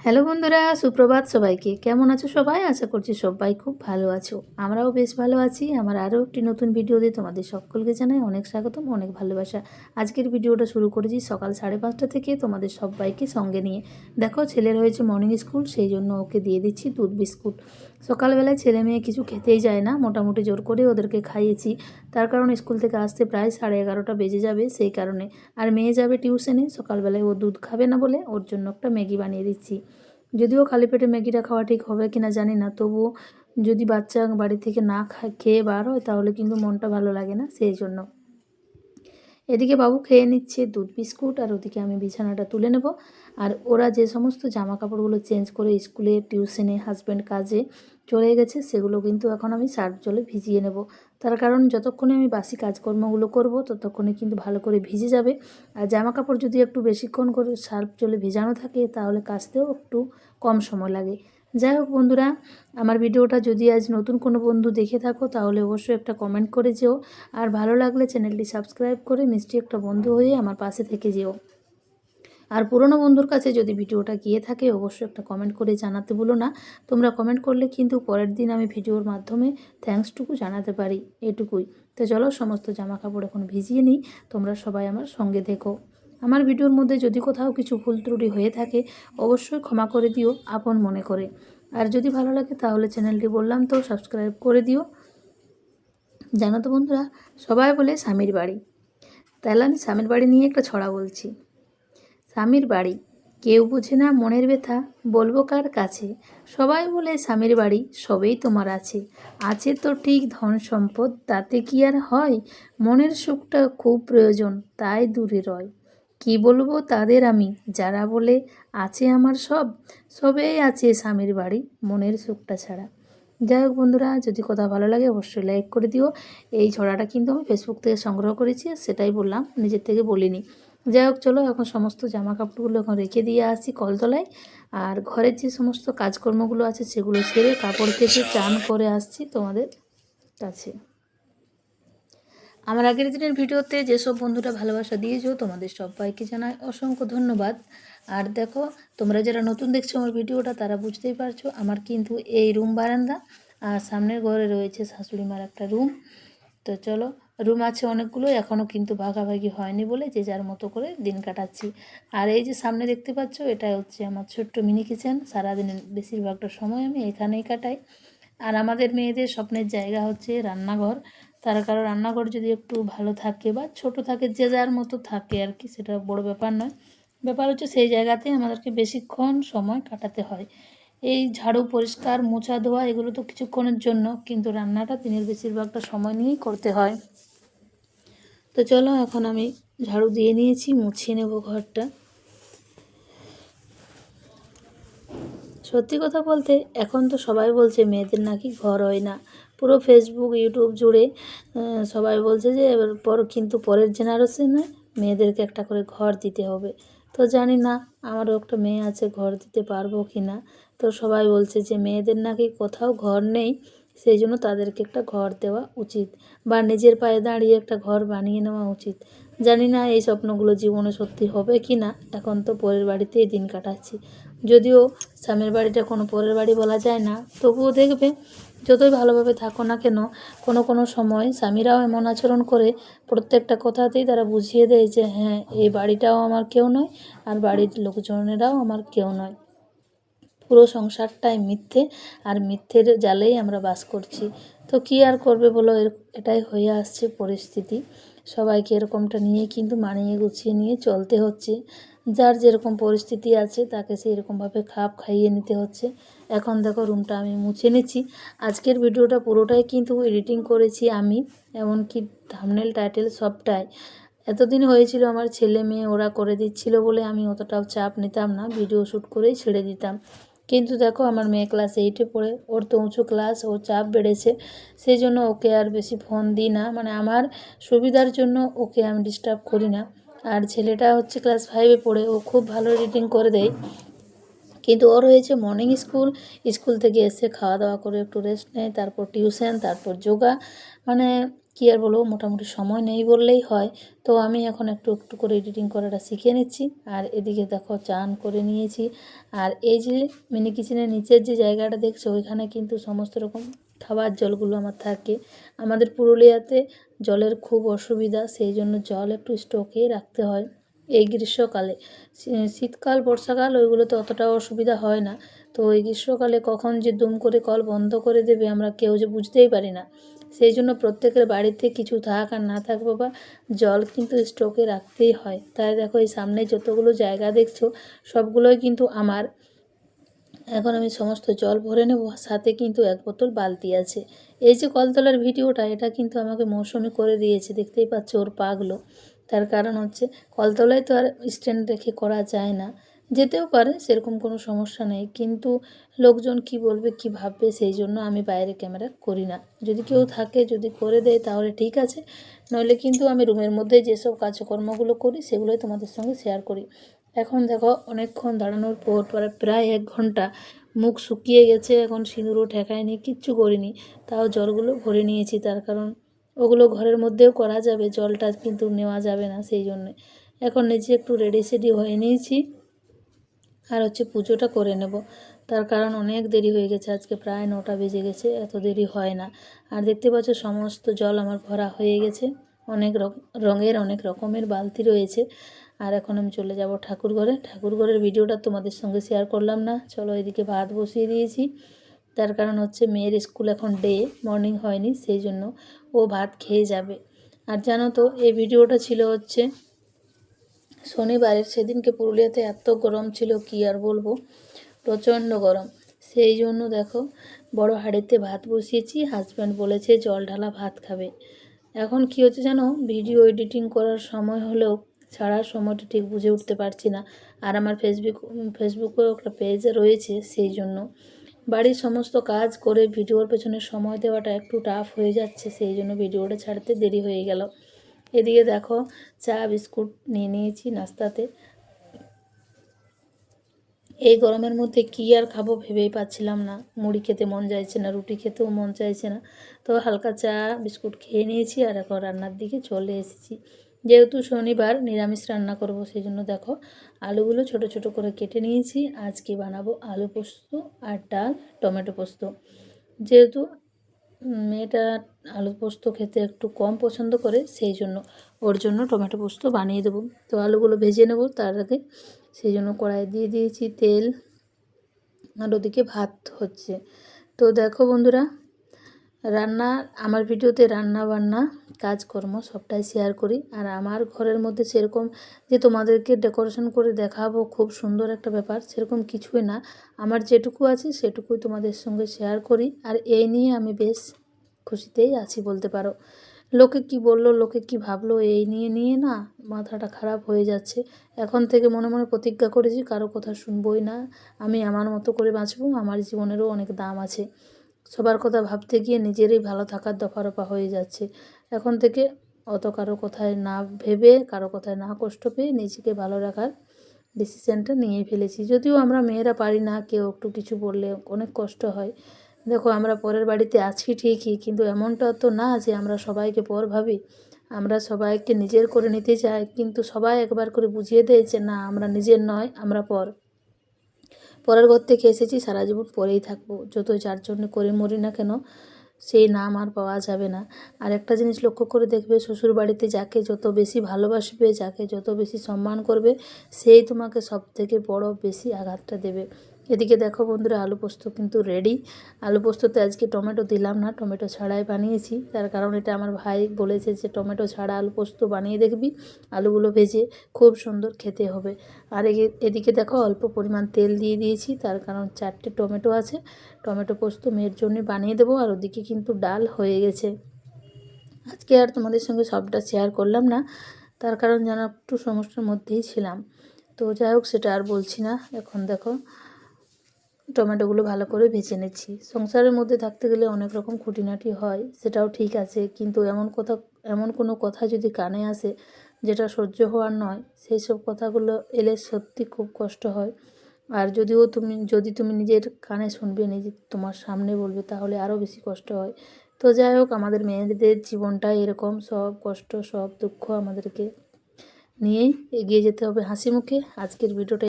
Hello বন্ধুরা, সুপ্রভাত সবাইকে। কেমন আছো সবাই? আশা করছি সবাই খুব ভালো আছো। আমরাও বেশ ভালো আছি। আমার আরও একটি নতুন ভিডিও দিয়ে তোমাদের সকলকে জানাই অনেক স্বাগতম, অনেক ভালোবাসা। আজকের ভিডিওটা শুরু করেছি সকাল সাড়ে পাঁচটা থেকে তোমাদের সবাইকে সঙ্গে নিয়ে। দেখো ছেলের হয়েছে মর্নিং স্কুল সেই জন্য ওকে দিয়ে দিচ্ছি দুধ বিস্কুট। সকালবেলায় ছেলে মেয়ে কিছু খেতেই যায় না, মোটামুটি জোর করে ওদেরকে খাইয়েছি। তার কারণ স্কুল থেকে আসতে প্রায় সাড়ে এগারোটা বেজে যাবে সেই কারণে। আর মেয়ে যাবে টিউশনে, সকালবেলায় ও দুধ খাবে না বলে ওর জন্য একটা ম্যাগি বানিয়ে দিচ্ছি। যদিও খালি পেটে ম্যাগিটা খাওয়া ঠিক হবে কি না জানি না, তবুও যদি বাচ্চা বাড়ি থেকে না খেয়ে বার হয় তাহলে কিন্তু মনটা ভালো লাগে না সেই জন্য। এদিকে বাবু খেয়ে নিচ্ছে দুধ, বিস্কুট আর ওদিকে আমি বিছানাটা তুলে নেব। আর ওরা যে সমস্ত জামা কাপড়গুলো চেঞ্জ করে স্কুলে, টিউশনে, হাজব্যান্ড কাজে চলে গেছে, সেগুলো কিন্তু এখন আমি সার্ফ জলে ভিজিয়ে নেব। তার কারণ যতক্ষণে আমি বাসি কাজকর্মগুলো করব, ততক্ষণে কিন্তু ভালো করে ভিজে যাবে। আর জামা কাপড় যদি একটু বেশিক্ষণ করে সার্ফ জলে ভিজানো থাকে, তাহলে কাচতেও একটু কম সময় লাগে। যাই হোক বন্ধুরা, আমার ভিডিওটা যদি আজ নতুন কোনো বন্ধু দেখে থাকো, তাহলে অবশ্যই একটা কমেন্ট করে যেও। আর ভালো লাগলে চ্যানেলটি সাবস্ক্রাইব করে মিষ্টি একটা বন্ধু হয়ে আমার পাশে থেকে যেও। আর পুরনো বন্ধুর কাছে যদি ভিডিওটা গিয়ে থাকে, অবশ্যই একটা কমেন্ট করে জানাতে ভুলো না। তোমরা কমেন্ট করলে কিন্তু পরের দিন আমি ভিডিওর মাধ্যমে থ্যাঙ্কসটুকু জানাতে পারি, এটুকুই। তো চলো, সমস্ত জামা কাপড় এখন ভিজিয়ে নিই, তোমরা সবাই আমার সঙ্গে দেখো আমার ভিডিওর মধ্যে যদি কোথাও কিছু ভুল ত্রুটি হয়ে থাকে, অবশ্যই ক্ষমা করে দিও, আপন মনে করে। আর যদি ভালো লাগে, তাহলে চ্যানেলটি বললাম তো সাবস্ক্রাইব করে দিও। জানো তো বন্ধুরা, সবাই বলে স্বামীর বাড়ি। তাহলে আমি স্বামীর বাড়ি নিয়ে একটা ছড়া বলছি। স্বামীর বাড়ি। কেউ বোঝে না মনের ব্যথা, বলব কার কাছে? সবাই বলে স্বামীর বাড়ি, সবেই তোমার আছে। আছে তো ঠিক ধন সম্পদ, তাতে কি আর হয়? মনের সুখটা খুব প্রয়োজন, তাই দূরে রয়। কি বলব তাদের আমি, যারা বলে, আছে আমার সব। সবেই আছে স্বামীর বাড়ি, মনের সুখটা ছাড়া। যাই হোক বন্ধুরা, যদি কথা ভালো লাগে অবশ্যই লাইক করে দিও। এই ছড়াটা কিন্তু আমি ফেসবুক থেকে সংগ্রহ করেছি, সেটাই বললাম, নিজের থেকে বলিনি। যাই হোক, চলো এখন সমস্ত জামা কাপড়গুলো এখন রেখে দিয়ে আসি কলতলায়। আর ঘরের যে সমস্ত কাজকর্মগুলো আছে, সেগুলো সেরে কাপড় কেটে চান করে আসছি তোমাদের কাছে। আমার আগের দিনের ভিডিওতে যেসব বন্ধুরা ভালোবাসা দিয়েছ, তোমাদের সবাইকে জানাই অসংখ্য ধন্যবাদ। আর দেখো, তোমরা যারা নতুন দেখছ আমার ভিডিওটা, তারা বুঝতেই পারছ আমার কিন্তু এই রুম বারান্দা, আর সামনের ঘরে রয়েছে শাশুড়ি মার একটা রুম। তো চলো, রুম আছে অনেকগুলো এখনও কিন্তু ভাগাভাগি হয়নি বলে যে যার মতো করে দিন কাটাচ্ছি। আর এই যে সামনে দেখতে পাচ্ছ এটা হচ্ছে আমার ছোট্ট মিনি কিচেন। সারাদিনের বেশিরভাগটা সময় আমি এখানেই কাটাই। আর আমাদের মেয়েদের স্বপ্নের জায়গা হচ্ছে রান্নাঘর। তার কারণ রান্নাঘর যদি একটু ভালো থাকে বা ছোট থাকে, যে যার মতো থাকে আর কি, সেটা বড় ব্যাপার নয়। ব্যাপার হচ্ছে সেই জায়গাতেই আমাদেরকে বেশিক্ষণ সময় কাটাতে হয়। এই ঝাড়ু, পরিষ্কার, মোছা, ধোয়া, এগুলো তো কিছুক্ষণের জন্য, কিন্তু রান্নাটা দিনের বেশিরভাগটা সময় নিয়েই করতে হয়। তো চলো, এখন আমি ঝাড়ু দিয়ে নিয়েছি মুছিয়ে নেব ঘরটা। সত্যি কথা বলতে, এখন তো সবাই বলছে মেয়েদের নাকি ঘর হয় না। পুরো ফেসবুক ইউটিউব জুড়ে সবাই বলছে যে এবার পর কিন্তু পরের জেনারেশনে মেয়েদেরকে একটা করে ঘর দিতে হবে। তো জানি না, আমারও একটা মেয়ে আছে, ঘর দিতে পারব কি না তো সবাই বলছে যে মেয়েদের নাকি কোথাও ঘর নেই, সেই জন্য তাদেরকে একটা ঘর দেওয়া উচিত বা নিজের পায়ে দাঁড়িয়ে একটা ঘর বানিয়ে নেওয়া উচিত। জানি না এই স্বপ্নগুলো জীবনে সত্যি হবে কি না এখন তো পরের বাড়িতেই দিন কাটাচ্ছি। যদিও স্বামীর বাড়িটা কোনো পরের বাড়ি বলা যায় না, তবুও দেখবে যতই ভালোভাবে থাকো না কেন, কোনো কোনো সময় স্বামীরাও এমন আচরণ করে, প্রত্যেকটা কথাতেই তারা বুঝিয়ে দেয় যে হ্যাঁ এই বাড়িটাও আমার কেউ নয়, আর বাড়ির লোকজনেরাও আমার কেউ নয়। পুরো সংসারটাই মিথ্যে, আর মিথ্যের জালেই আমরা বাস করছি। তো কী আর করবে বলো, এর, এটাই হয়ে আসছে পরিস্থিতি। সবাইকে এরকমটা নিয়ে কিন্তু মানিয়ে গুছিয়ে নিয়ে চলতে হচ্ছে। যার যেরকম পরিস্থিতি আছে, তাকে সেই রকমভাবে খাপ খাইয়ে নিতে হচ্ছে। এখন দেখো রুমটা আমি মুছে নিচ্ছি। আজকের ভিডিওটা পুরোটাই কিন্তু এডিটিং করেছি আমি, এমনকি থামনেল টাইটেল সবটাই। এতদিন হয়েছিল আমার ছেলে মেয়ে ওরা করে দিচ্ছিল বলে আমি অতটাও চাপ নিতাম না ভিডিও শ্যুট করেই ছেড়ে দিতাম। কিন্তু দেখো আমার মেয়ে ক্লাস এইটে পড়ে, ওর তো উঁচু ক্লাস ও চাপ বেড়েছে। সেই জন্য ওকে আর বেশি ফোন দিই না। মানে আমার সুবিধার জন্য ওকে আমি ডিস্টার্ব করি না। আর ছেলেটা হচ্ছে ক্লাস ফাইভে পড়ে, ও খুব ভালো রিডিং করে দেয়। কিন্তু ওর হয়েছে মর্নিং স্কুল স্কুল থেকে এসে খাওয়া দাওয়া করে একটু রেস্ট নেয়, তারপর টিউশন তারপর যোগা। মানে কী আর বলব, মোটামুটি সময় নেই বললেই হয়। তো আমি এখন একটু একটু করে এডিটিং করাটা শিখে নিচ্ছি। আর এদিকে দেখো চান করে নিয়েছি। আর এই যে মিনি কিচেনের নিচের যে জায়গাটা দেখছ, ওইখানে কিন্তু সমস্ত রকম খাবার জলগুলো আমার থাকে। আমাদের পুরুলিয়াতে জলের খুব অসুবিধা, সেই জন্য জল একটু স্টকে রাখতে হয়। এই গ্রীষ্মকালে। শীতকাল, বর্ষাকাল ওইগুলোতে অতটা অসুবিধা হয় না। তো এই গ্রীষ্মকালে কখন যে দুম করে কল বন্ধ করে দেবে আমরা কেউ যে বুঝতেই পারি না। সেই জন্য প্রত্যেকের বাড়িতে কিছু থাক আর না থাক বাবা, জল কিন্তু স্টকে রাখতেই হয়। তাই দেখো এই সামনে যতগুলো জায়গা দেখছ, সবগুলোই কিন্তু আমার। এখন আমি সমস্ত জল ভরে নেব, সাথে কিন্তু এক বোতল বালতি আছে। এই যে কলতলার ভিডিওটা, এটা কিন্তু আমাকে মৌসুমি করে দিয়েছে, দেখতেই পাচ্ছ ওর পাগুলো। তার কারণ হচ্ছে কলতলায় তো আর স্ট্যান্ড রেখে করা যায় না। যেতেও পারে সেরকম কোনো সমস্যা নেই। কিন্তু লোকজন কি বলবে কি ভাববে সেই জন্য আমি বাইরে ক্যামেরা করি না। যদি কেউ থাকে যদি করে দেয় তাহলে ঠিক আছে। নইলে কিন্তু আমি রুমের মধ্যে যেসব কাজকর্মগুলো করি সেগুলোই তোমাদের সঙ্গে শেয়ার করি। এখন দেখো অনেকক্ষণ দাঁড়ানোর পর পরে প্রায় এক ঘণ্টা মুখ শুকিয়ে গেছে। এখন সিঁদুরও ঠেকায়নি কিচ্ছু করিনি। তাও জলগুলো ভরে নিয়েছি তার কারণ ওগুলো ঘরের মধ্যেও করা যাবে, জলটা কিন্তু নেওয়া যাবে না সেই জন্যে। এখন নিজে একটু রেডি সেডি হয়ে নিয়েছি আর হচ্ছে পুজোটা করে নেব। তার কারণ অনেক দেরি হয়ে গেছে, আজকে প্রায় নটা বেজে গেছে, এত দেরি হয় না। আর দেখতে পাচ্ছ সমস্ত জল আমার ভরা হয়ে গেছে, অনেক রঙের অনেক রকমের বালতি রয়েছে। আর এখন আমি চলে যাব ঠাকুর ঘরে ঠাকুর ঘরের ভিডিওটা তোমাদের সঙ্গে শেয়ার করলাম না, চলো এদিকে ভাত বসিয়ে দিয়েছি। তার কারণ হচ্ছে মেয়ের স্কুল এখন ডে, মর্নিং হয়নি, সেই জন্য ও ভাত খেয়ে যাবে। আর জানো তো, এই ভিডিওটা ছিল হচ্ছে শনিবারের, সেদিনকে পুরুলিয়াতে এত গরম ছিল, কি আর বলব? প্রচণ্ড গরম। সেই জন্য দেখো, বড় হাঁড়িতে ভাত বসিয়েছি হাজব্যান্ড বলেছে জল ঢালা ভাত খাবে। এখন কি হচ্ছে জানো ভিডিও এডিটিং করার সময় হলেও ছাড়ার সময়টা ঠিক বুঝে উঠতে পারছি না। আর আমার ফেসবুক ফেসবুকেও একটা পেজ রয়েছে, সেই জন্য বাড়ির সমস্ত কাজ করে ভিডিওর পেছনে সময় দেওয়াটা একটু টাফ হয়ে যাচ্ছে, সেই জন্য ভিডিওটা ছাড়তে দেরি হয়ে গেল। এদিকে দেখো, চা, বিস্কুট নিয়ে নিয়েছি নাস্তাতে। এই গরমের মধ্যে কী আর খাব ভেবেই পাচ্ছিলাম না। মুড়ি খেতে মন চাইছে না, রুটি খেতেও মন চাইছে না। তো হালকা চা, বিস্কুট খেয়ে নিয়েছি আর এখন রান্নার দিকে চলে এসেছি। যেহেতু শনিবার নিরামিষ রান্না করব সেই জন্য দেখো আলুগুলো ছোট ছোট করে কেটে নিয়েছি। আজকে বানাবো আলু পোস্ত আর ডাল টমেটো পোস্ত। যেহেতু মেয়েটা আলু পোস্ত খেতে একটু কম পছন্দ করে সেই জন্য ওর জন্য টমেটো পোস্ত বানিয়ে দেবো। তো আলুগুলো ভেজে নেব তার আগে সেই জন্য কড়াই দিয়ে দিয়েছি তেল। আর ওদিকে ভাত হচ্ছে। তো দেখো বন্ধুরা রান্না, আমার ভিডিওতে রান্না বান্না, কাজকর্ম সবটাই শেয়ার করি। আর আমার ঘরের মধ্যে সেরকম যে তোমাদেরকে ডেকোরেশন করে দেখাবো খুব সুন্দর একটা ব্যাপার, সেরকম কিছুই না। আমার যেটুকু আছে সেটুকুই তোমাদের সঙ্গে শেয়ার করি। আর এই নিয়ে আমি বেশ খুশিতেই আছি বলতে পারো। লোকে কি বলল, লোকে কি ভাবলো, এই নিয়ে নিয়ে না মাথাটা খারাপ হয়ে যাচ্ছে। এখন থেকে মনে মনে প্রতিজ্ঞা করেছি, কারও কথা শুনবই না। আমি আমার মতো করে বাঁচবো, আমার জীবনেরও অনেক দাম আছে। সবার কথা ভাবতে গিয়ে নিজেরই ভালো থাকার দফারফা হয়ে যাচ্ছে। এখন থেকে অত কারও কথায় না ভেবে, কারও কথায় না কষ্ট পেয়ে নিজেকে ভালো রাখার ডিসিশানটা নিয়ে ফেলেছি। যদিও আমরা মেয়েরা পারি না কেউ একটু কিছু বললে অনেক কষ্ট হয়। দেখো, আমরা পরের বাড়িতে আছি ঠিকই, কিন্তু এমনটা তো না যে আমরা সবাইকে পর ভাবি। আমরা সবাইকে নিজের করে নিতে চাই, কিন্তু সবাই একবার করে বুঝিয়ে দেয় যে না, আমরা নিজের নয়, আমরা পর। পরের ঘর থেকে এসেছি, সারা জীবন পরেই থাকব। যত যার জন্য করে মরি না কেন, সেই নাম আর পাওয়া যাবে না। আর একটা জিনিস লক্ষ্য করে দেখবে শ্বশুর বাড়িতে যাকে যত বেশি ভালোবাসবে, যাকে যত বেশি সম্মান করবে, সেই তোমাকে সব থেকে বড় বেশি আঘাতটা দেবে। এদিকে দেখো বন্ধুরা, আলু পোস্ত কিন্তু রেডি আলু পোস্ততে আজকে টমেটো দিলাম না, টমেটো ছাড়াই বানিয়েছি। তার কারণ এটা আমার ভাই বলেছে যে, টমেটো ছাড়া আলু পোস্ত বানিয়ে দেখবি, আলুগুলো ভেজে খুব সুন্দর খেতে হবে। আর এদিকে দেখো অল্প পরিমাণ তেল দিয়ে দিয়েছি, তার কারণ চারটে টমেটো আছে। টমেটো পোস্ত মেয়ের জন্য বানিয়ে দেবো, আর ওদিকে কিন্তু ডাল হয়ে গেছে। আজকে আর তোমাদের সঙ্গে সবটা শেয়ার করলাম না, তার কারণ যেন একটু সমস্যার মধ্যেই ছিলাম। তো যাই হোক, সেটা আর বলছি না। এখন দেখো টমেটোগুলো ভালো করে ভেজে নিচ্ছি। সংসারের মধ্যে থাকতে গেলে অনেক রকম খুঁটিনাটি হয়, সেটাও ঠিক আছে। কিন্তু এমন কথা, এমন কোনো কথা যদি কানে আসে যেটা সহ্য হওয়ার নয়, সেই সব কথাগুলো এলে সত্যি খুব কষ্ট হয়। আর যদিও তুমি, যদি তুমি নিজের কানে শুনবে, নিজে তোমার সামনে বলবে, তাহলে আরও বেশি কষ্ট হয়। তো যাই হোক, আমাদের মেয়েদের জীবনটা এরকম, সব কষ্ট, সব দুঃখ আমাদেরকে নিয়েই এগিয়ে যেতে হবে হাসি মুখে আজকের ভিডিওটা